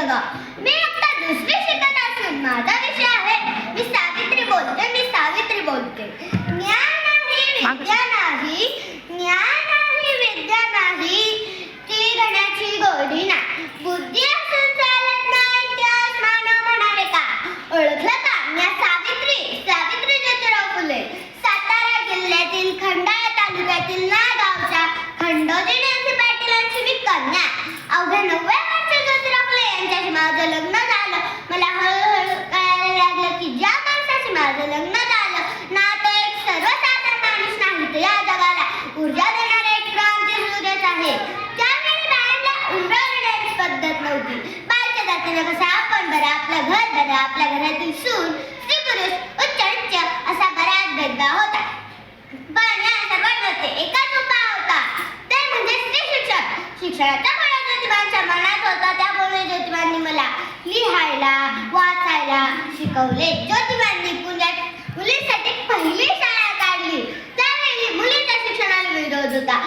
पुस्तक मी आता दुसरी शिकत असून माझा विषय आहे मी सावित्री बोलते मी सावित्री बोलते. ज्ञान नाही विद्या नाही ज्ञान नाही विद्या नाही ती गणाची गोडी नाही. बुद्धी असून चालत नाही त्यास मानव म्हणावे का? ओळखलं का? मी सावित्री सावित्री ज्योतिराव फुले सातारा जिल्ह्यातील खंडाळा तालुक्यातील ना गावच्या खंडोजी पाटीलांची मी कन्या. अवघ्या नव्या माझं लग्न झालं. मला हळूहळू कळायला लागलं की ज्या माझं लग्न झालं ना तो एक सर्वसाधारण माणूस नाही तर या जगाला ऊर्जा एक क्रांती सूर्यच आहे. त्यावेळी उमरवण्याची पद्धत नव्हती. कसं आपण बरं आपलं घर बरं आपल्या घरातील सून स्त्री पुरुष उच्च उच्च असा बराच भेदभाव होता. पण या सर्वांमध्ये एकाच उपाय होता. ते म्हणजे स्त्री शिक्षक शिक्षणाचा ज्योतिबांच्या मनात होता त्यामुळे ज्योतिबांनी मला लिहायला वाचायला शिकवले. ज्योतिबांनी पुण्यात मुलींसाठी पहिली शाळा काढली. त्यावेळी मुलींच्या शिक्षणाला विरोध होता.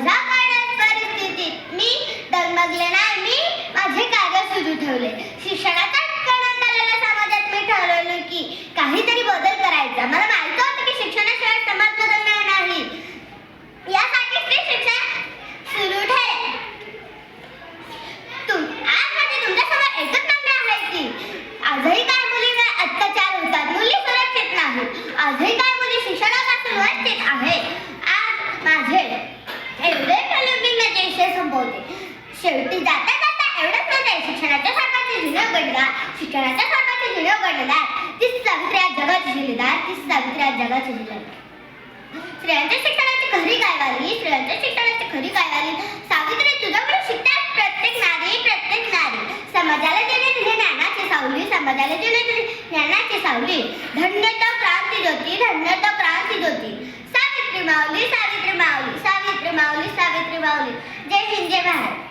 माझ्या अशा काळात परिस्थितीत मी डगमगले नाही मी माझे कार्य सुरू ठेवले. शिक्षणाचा कणात आलेल्या समाजात मी ठरवलं की काहीतरी बदल करायचा. मला माहीत होतं की शिक्षणाशिवाय समाज बदलणार नाही यासाठी स्त्री शिक्षण सुरू ठेवले तुम आज माझे तुमच्यासमोर एकच मागणी आहे की आजही काय मुलींवर अत्याचार होतात मुली सुरक्षित नाहीत आजही काय मुली शिक्षणापासून वंचित आहे आज माझे एवढे बोलून मी माझे होते शेवटी जाता जाता एवढंच म्हणते शिक्षणाच्या सारखाचे जुने उघडला शिक्षणाच्या सारखाचे जुने उघडलेला ती सावित्री आज जगाची जिल्हेदार ती सावित्री आज जगाची जिल्हेदार. स्त्रियांच्या शिक्षणाची खरी काय वाली स्त्रियांच्या शिक्षणाची खरी काय वाली सावित्री तुझ्याकडे शिकतात प्रत्येक नारी प्रत्येक नारी. समाजाला देणे तुझे ज्ञानाची सावली समाजाला देणे तुझे ज्ञानाची सावली. धन्य तर क्रांती ज्योती धन्य तर क्रांती ज्योती. सावित्री माऊली सावित्री माऊली सावित्री माऊली सावित्री माऊली. जय हिंद जय भारत.